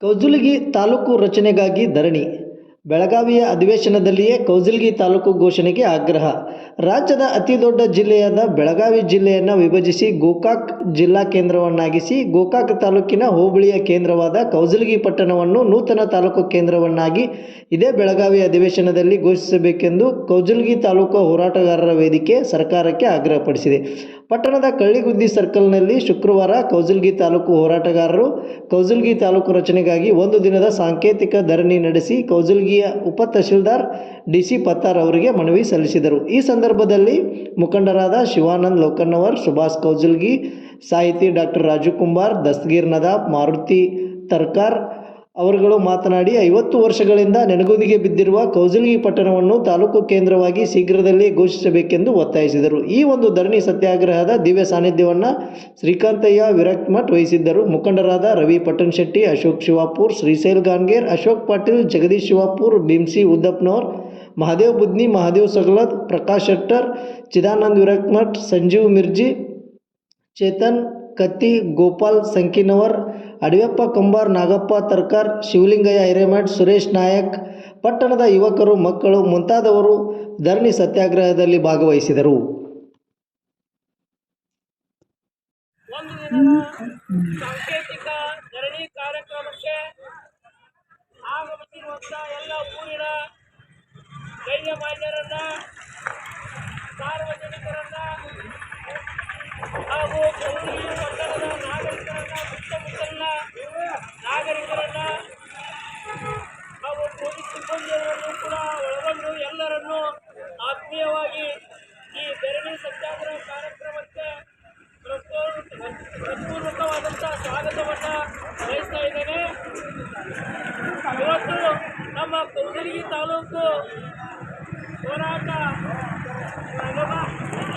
ಕೌಜಲಗಿ ತಾಲೂಕು ರಚನೆಗಾಗಿ ಧರಣಿ. ಬೆಳಗಾವಿಯ ಅಧಿವೇಶನದಲ್ಲಿಯೇ ಕೌಜಲ್ಗಿ ತಾಲೂಕು ಘೋಷಣೆಗೆ ಆಗ್ರಹ. ರಾಜ್ಯದ ಅತಿ ದೊಡ್ಡ ಜಿಲ್ಲೆಯಾದ ಬೆಳಗಾವಿ ಜಿಲ್ಲೆಯನ್ನು ವಿಭಜಿಸಿ ಗೋಕಾಕ್ ಜಿಲ್ಲಾ ಕೇಂದ್ರವನ್ನಾಗಿಸಿ ಗೋಕಾಕ್ ತಾಲೂಕಿನ ಹೋಬಳಿಯ ಕೇಂದ್ರವಾದ ಕೌಜಲ್ಗಿ ಪಟ್ಟಣವನ್ನು ನೂತನ ತಾಲೂಕು ಕೇಂದ್ರವನ್ನಾಗಿ ಇದೇ ಬೆಳಗಾವಿ ಅಧಿವೇಶನದಲ್ಲಿ ಘೋಷಿಸಬೇಕೆಂದು ಕೌಜಲ್ಗಿ ತಾಲೂಕು ಹೋರಾಟಗಾರರ ವೇದಿಕೆ ಸರ್ಕಾರಕ್ಕೆ ಆಗ್ರಹಪಡಿಸಿದೆ. ಪಟ್ಟಣದ ಕಳ್ಳಿಗುದ್ದಿ ಸರ್ಕಲ್ನಲ್ಲಿ ಶುಕ್ರವಾರ ಕೌಜಲ್ಗಿ ತಾಲೂಕು ಹೋರಾಟಗಾರರು ಕೌಜಲ್ಗಿ ತಾಲೂಕು ರಚನೆಗಾಗಿ ಒಂದು ದಿನದ ಸಾಂಕೇತಿಕ ಧರಣಿ ನಡೆಸಿ ಕೌಜಲಗಿಯ ಉಪ ತಹಶೀಲ್ದಾರ್ ಡಿ ಸಿ ಪತ್ತಾರ್ ಅವರಿಗೆ ಮನವಿ ಸಲ್ಲಿಸಿದರು. ಈ ಸಂದರ್ಭದಲ್ಲಿ ಮುಖಂಡರಾದ ಶಿವಾನಂದ್ ಲೋಕನ್ನವರ್, ಸುಭಾಷ್ ಕೌಜಲ್ಗಿ, ಸಾಹಿತಿ ಡಾಕ್ಟರ್ ರಾಜು ಕುಂಬಾರ್ ದಸ್ತಗೀರ್ ನದಾಬ್, ಮಾರುತಿ ತರ್ಕಾರ್ ಅವರುಗಳು ಮಾತನಾಡಿ, ಐವತ್ತು ವರ್ಷಗಳಿಂದ ನೆನಗುದಿಗೆ ಬಿದ್ದಿರುವ ಕೌಜಲಗಿ ಪಟ್ಟಣವನ್ನು ತಾಲೂಕು ಕೇಂದ್ರವಾಗಿ ಶೀಘ್ರದಲ್ಲೇ ಘೋಷಿಸಬೇಕೆಂದು ಒತ್ತಾಯಿಸಿದರು. ಈ ಒಂದು ಧರಣಿ ಸತ್ಯಾಗ್ರಹದ ದಿವ್ಯ ಸಾನ್ನಿಧ್ಯವನ್ನು ಶ್ರೀಕಾಂತಯ್ಯ ವಿರಕ್ಮಠ್ ಮಠ್ ವಹಿಸಿದ್ದರು. ಮುಖಂಡರಾದ ರವಿ ಪಟ್ಟಣ್ ಶೆಟ್ಟಿ ಅಶೋಕ್ ಶಿವಾಪುರ್, ಶ್ರೀಶೈಲ್ ಗಾನ್ಗೇರ್ ಅಶೋಕ್ ಪಾಟೀಲ್, ಜಗದೀಶ್ ಶಿವಾಪುರ್, ಭೀಮ್ಸಿ ಉದ್ದಪ್ನವರ್ ಮಹಾದೇವ್ ಬುದ್ನಿ, ಮಹಾದೇವ್ ಸಗಲತ್, ಪ್ರಕಾಶ್ ಶೆಟ್ಟರ್, ಚಿದಾನಂದ್ ವಿರಕ್ಮಠ್ ಮಠ್ ಸಂಜೀವ್ ಮಿರ್ಜಿ, ಚೇತನ್ ಕತ್ತಿ, ಗೋಪಾಲ್, ಸಂಕಿನವರ್ ಅಡವೆಪ್ಪ ಕಂಬಾರ್, ನಾಗಪ್ಪ, ತರ್ಕಾರ್, ಶಿವಲಿಂಗಯ್ಯ, ಹಿರೇಮಠ್, ಸುರೇಶ್ ನಾಯಕ್, ಪಟ್ಟಣದ ಯುವಕರು, ಮಕ್ಕಳು ಮುಂತಾದವರು ಧರಣಿ ಸತ್ಯಾಗ್ರಹದಲ್ಲಿ ಭಾಗವಹಿಸಿದರು. ಸಾಂಕೇತಿಕ ಧರಣಿ ಕಾರ್ಯಕ್ರಮಕ್ಕೆ ಆಗಮಿಸಿರುವಂಥ ಎಲ್ಲ ಊರಿನ ಗಣ್ಯಮಾನ್ಯರನ್ನ ಸಾರ್ವಜನಿಕರನ್ನ ಹಾಗೂ ಎಲ್ಲರನ್ನೂ ಆತ್ಮೀಯವಾಗಿ ಈ ಧರಣಿ ಸತ್ಯಾಗ್ರಹ ಕಾರ್ಯಕ್ರಮಕ್ಕೆ ಹೃತ್ಪೂರ್ವಕವಾದಂಥ ಸ್ವಾಗತವನ್ನು ಬಯಸ್ತಾ ಇದ್ದೇನೆ ಇವತ್ತು ನಮ್ಮ ಕೌದಲಿಗಿ ತಾಲೂಕು ಹೋರಾಟ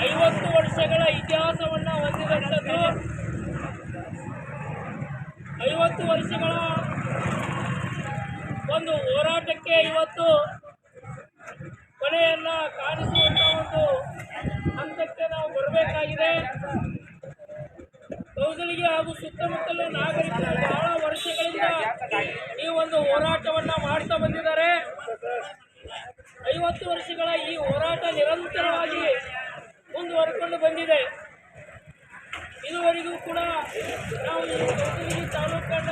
ಐವತ್ತು ವರ್ಷಗಳ ಇತಿಹಾಸವನ್ನು ಹೊಂದಿದಂಥದ್ದು ಐವತ್ತು ವರ್ಷಗಳ ಒಂದು ಹೋರಾಟಕ್ಕೆ ಇವತ್ತು ಕೊನೆಯನ್ನ ಕಾಣಿಸುವಂತ ಒಂದು ಹಂತಕ್ಕೆ ನಾವು ಬರಬೇಕಾಗಿದೆ. ಕೌಸಲಿಗೆ ಹಾಗೂ ಸುತ್ತಮುತ್ತಲಿನ ನಾಗರಿಕರು ಬಹಳ ವರ್ಷಗಳಿಂದ ಈ ಒಂದು ಹೋರಾಟವನ್ನು ಮಾಡ್ತಾ ಬಂದಿದ್ದಾರೆ. ಐವತ್ತು ವರ್ಷಗಳ ಈ ಹೋರಾಟ ನಿರಂತರವಾಗಿ ಮುಂದುವರೆಕೊಂಡು ಬಂದಿದೆ. ಇದುವರೆಗೂ ಕೂಡ ನಾವು ತಾಲೂಕನ್ನು ತಾಲೂಕನ್ನ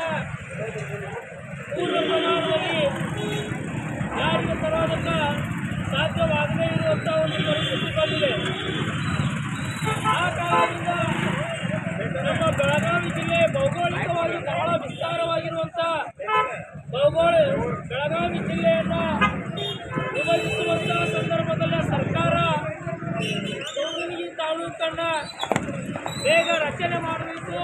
ಇರುವಂಥ ಒಂದು ಪರಿಸ್ಥಿತಿ ಬಂದಿದೆ ಆ ಕಾರಣದಿಂದ ನಮ್ಮ ಬೆಳಗಾವಿ ಜಿಲ್ಲೆ ಭೌಗೋಳಿಕವಾಗಿ ಬಹಳ ವಿಸ್ತಾರವಾಗಿರುವಂಥ ಭೌಗೋಳ ಬೆಳಗಾವಿ ಜಿಲ್ಲೆಯನ್ನ ವಿಭಜಿಸುವಂಥ ಸಂದರ್ಭದಲ್ಲಿ ಸರ್ಕಾರ ಕೌದಲಿಗಿ ತಾಲೂಕನ್ನ ಬೇಗ ರಚನೆ ಮಾಡಬೇಕು